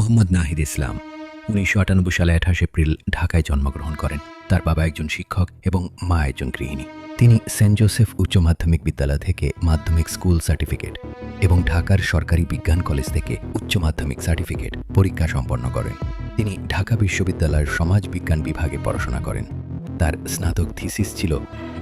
মোহাম্মদ নাহিদ ইসলাম। উনিশশো আটানব্বই সালে আঠাশ এপ্রিল ঢাকায় জন্মগ্রহণ করেন। তার বাবা একজন শিক্ষক এবং মা একজন গৃহিণী। তিনি সেন্ট জোসেফ উচ্চ মাধ্যমিক বিদ্যালয় থেকে মাধ্যমিক স্কুল সার্টিফিকেট এবং ঢাকার সরকারি বিজ্ঞান কলেজ থেকে উচ্চ মাধ্যমিক সার্টিফিকেট পরীক্ষা সম্পন্ন করেন। তিনি ঢাকা বিশ্ববিদ্যালয়ের সমাজ বিজ্ঞান বিভাগে পড়াশোনা করেন। তার স্নাতক থিসিস ছিল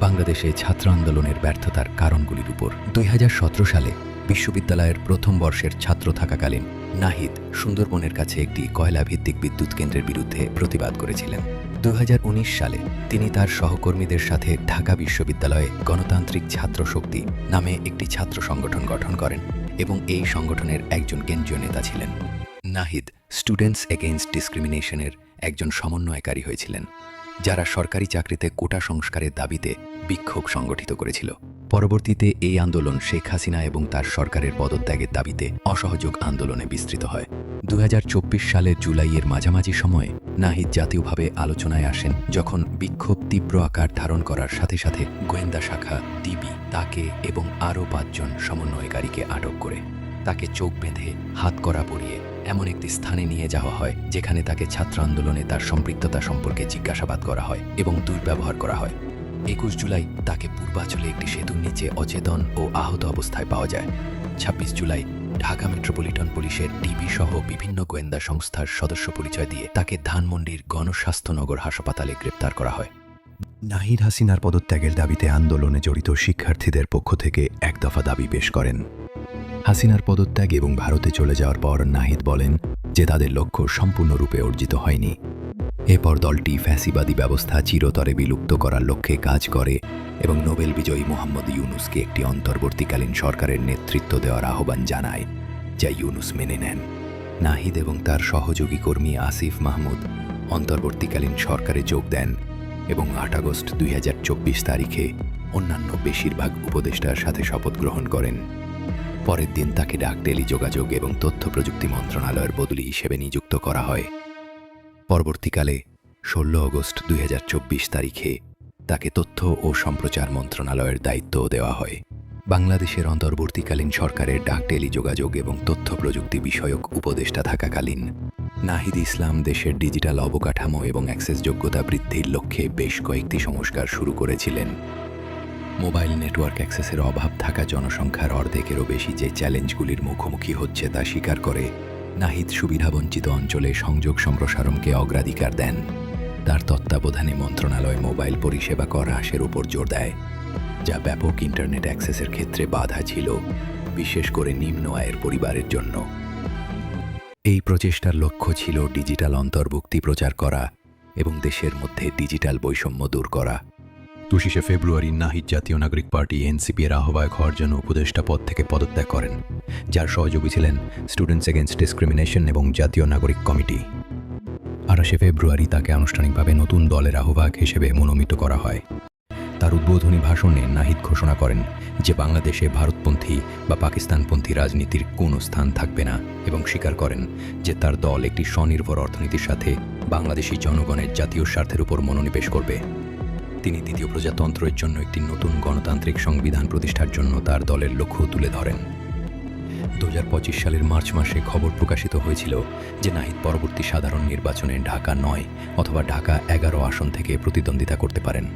বাংলাদেশে ছাত্র আন্দোলনের ব্যর্থতার কারণগুলির উপর। দুই হাজার সতেরো সালে বিশ্ববিদ্যালয়ের প্রথম বর্ষের ছাত্র থাকাকালীন নাহিদ সুন্দরবনের কাছে একটি কয়লা ভিত্তিক বিদ্যুৎ কেন্দ্রের বিরুদ্ধে প্রতিবাদ করেছিলেন। দু হাজার উনিশ সালে তিনি তার সহকর্মীদের সাথে ঢাকা বিশ্ববিদ্যালয়ে গণতান্ত্রিক ছাত্র শক্তি নামে একটি ছাত্র সংগঠন গঠন করেন এবং এই সংগঠনের একজন কেন্দ্রীয় নেতা ছিলেন। নাহিদ স্টুডেন্টস এগেইনস্ট ডিসক্রিমিনেশনের একজন সমন্বয়কারী হয়েছিলেন, যারা সরকারি চাকরিতে কোটা সংস্কারের দাবিতে বিক্ষোভ সংগঠিত করেছিল। পরবর্তীতে এই আন্দোলন শেখ হাসিনা এবং তার সরকারের পদত্যাগের দাবিতে অসহযোগ আন্দোলনে বিস্তৃত হয়। দু হাজার চব্বিশ সালের জুলাইয়ের মাঝামাঝি সময়ে নাহিদ জাতীয়ভাবে আলোচনায় আসেন যখন বিক্ষোভ তীব্র আকার ধারণ করার সাথে সাথে গোয়েন্দা শাখা, ডিবি, তাকে এবং আরও পাঁচজন সমন্বয়কারীকে আটক করে তাকে চোখ বেঁধে হাত করা পরিয়ে এমন একটি স্থানে নিয়ে যাওয়া হয় যেখানে তাকে ছাত্র আন্দোলনে তার সম্পৃক্ততা সম্পর্কে জিজ্ঞাসাবাদ করা হয় এবং দুর্ব্যবহার করা হয়। একুশ জুলাই তাকে পূর্বাচলে একটি সেতুর নিচে অচেতন ও আহত অবস্থায় পাওয়া যায়। ছাব্বিশ জুলাই ঢাকা মেট্রোপলিটন পুলিশের ডিবি সহ বিভিন্ন গোয়েন্দা সংস্থার সদস্য পরিচয় দিয়ে তাকে ধানমন্ডির গণস্বাস্থ্যনগর হাসপাতালে গ্রেপ্তার করা হয়। নাহিদ হাসিনার পদত্যাগের দাবিতে আন্দোলনে জড়িত শিক্ষার্থীদের পক্ষ থেকে এক দফা দাবি পেশ করেন। হাসিনার পদত্যাগ এবং ভারতে চলে যাওয়ার পর নাহিদ বলেন যে তাদের লক্ষ্য সম্পূর্ণরূপে অর্জিত হয়নি। এরপর দলটি ফ্যাসিবাদী ব্যবস্থা চিরতরে বিলুপ্ত করার লক্ষ্যে কাজ করে এবং নোবেল বিজয়ী মোহাম্মদ ইউনুসকে একটি অন্তর্বর্তীকালীন সরকারের নেতৃত্ব দেওয়ার আহ্বান জানায়, যা ইউনুস মেনে নেন। নাহিদ এবং তার সহযোগী কর্মী আসিফ মাহমুদ অন্তর্বর্তীকালীন সরকারে যোগ দেন এবং আট আগস্ট দুই হাজার চব্বিশ তারিখে অন্যান্য বেশিরভাগ উপদেষ্টার সাথে শপথ গ্রহণ করেন। পরের দিন তাকে ডাক টেলিযোগাযোগ এবং তথ্য প্রযুক্তি মন্ত্রণালয়ের বদলি হিসেবে নিযুক্ত করা হয়। পরবর্তীকালে, ষোলো আগস্ট দুই হাজার চব্বিশ তারিখে তাকে তথ্য ও সম্প্রচার মন্ত্রণালয়ের দায়িত্বও দেওয়া হয়। বাংলাদেশের অন্তর্বর্তীকালীন সরকারের ডাক টেলিযোগাযোগ এবং তথ্য প্রযুক্তি বিষয়ক উপদেষ্টা থাকাকালীন, নাহিদ ইসলাম দেশের ডিজিটাল অবকাঠামো এবং অ্যাক্সেসযোগ্যতা বৃদ্ধির লক্ষ্যে বেশ কয়েকটি সংস্কার শুরু করেছিলেন। মোবাইল নেটওয়ার্ক অ্যাক্সেসের অভাব থাকা জনসংখ্যার অর্ধেকেরও বেশি যে চ্যালেঞ্জগুলির মুখোমুখি হচ্ছে তা স্বীকার করে নাহিদ সুবিধাবঞ্চিত অঞ্চলে সংযোগ সম্প্রসারণকে অগ্রাধিকার দেন। তার তত্ত্বাবধানে মন্ত্রণালয় মোবাইল পরিষেবা কর হ্রাসের উপর জোর দেয়, যা ব্যাপক ইন্টারনেট অ্যাক্সেসের ক্ষেত্রে বাধা ছিল, বিশেষ করে নিম্ন আয়ের পরিবারের জন্য। এই প্রচেষ্টার লক্ষ্য ছিল ডিজিটাল অন্তর্ভুক্তি প্রচার করা এবং দেশের মধ্যে ডিজিটাল বৈষম্য দূর করা। পঁচিশে ফেব্রুয়ারি নাহিদ জাতীয় নাগরিক পার্টি এনসিপি এর আহ্বায়ক হওয়ার জন্য উপদেষ্টা পদ থেকে পদত্যাগ করেন, যার সহযোগী ছিলেন স্টুডেন্টস এগেনস্ট ডিসক্রিমিনেশন এবং জাতীয় নাগরিক কমিটি। আঠাশে ফেব্রুয়ারি তাকে আনুষ্ঠানিকভাবে নতুন দলের আহ্বায়ক হিসেবে মনোনীত করা হয়। তার উদ্বোধনী ভাষণে নাহিদ ঘোষণা করেন যে বাংলাদেশে ভারতপন্থী বা পাকিস্তানপন্থী রাজনীতির কোনো স্থান থাকবে না এবং স্বীকার করেন যে তার দল একটি স্বনির্ভর অর্থনীতির সাথে বাংলাদেশি জনগণের জাতীয় স্বার্থের উপর মনোনিবেশ করবে। তিনি দ্বিতীয় প্রজাতন্ত্রের জন্য একটি নতুন গণতান্ত্রিক সংবিধান প্রতিষ্ঠার জন্য তার দলের লক্ষ্য তুলে ধরেন। দু হাজার পঁচিশ সালের মার্চ মাসে খবর প্রকাশিত হয়েছিল যে নাহিদ পরবর্তী সাধারণ নির্বাচনে ঢাকা নয় অথবা ঢাকা এগারো আসন থেকে প্রতিদ্বন্দ্বিতা করতে পারেন।